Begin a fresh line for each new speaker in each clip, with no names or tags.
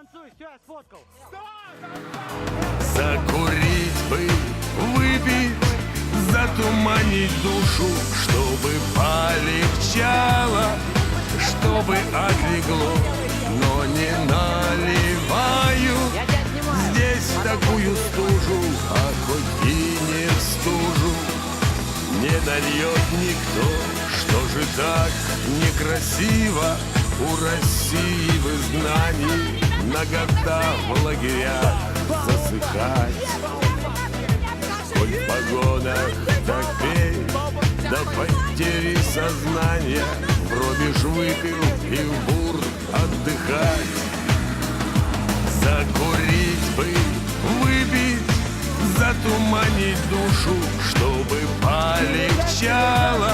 Танцуй, все, я сфоткал.
Закурить бы, выпить, затуманить душу, чтобы полегчало, чтобы отлегло, но не наливаю здесь такую стужу, а хоть и не в стужу, не нальет никто, что же так некрасиво у России в на года в лагерях засыхать. Коль в погонах так пей, до потери сознания Вроде ж выпил и в бур отдыхать. Закурить бы, выпить, затуманить душу, чтобы полегчало,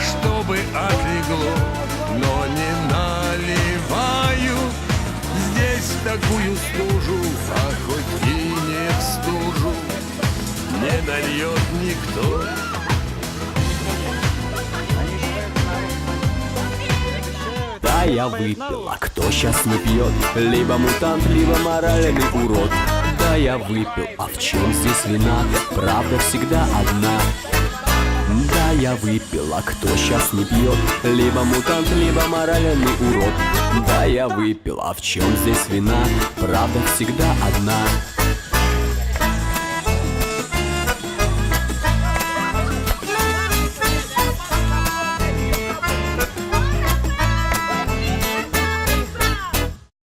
чтобы отлегло, но не наливаю такую стужу, а хоть и не в стужу, не нальет никто.
Да, я выпил, а кто сейчас не пьет? Либо мутант, либо моральный урод Да, я выпил, а в чем здесь вина? Правда всегда одна Да, я выпил, а кто сейчас не пьет? Либо мутант, либо моральный урод я выпил, а в чем здесь вина? Правда всегда одна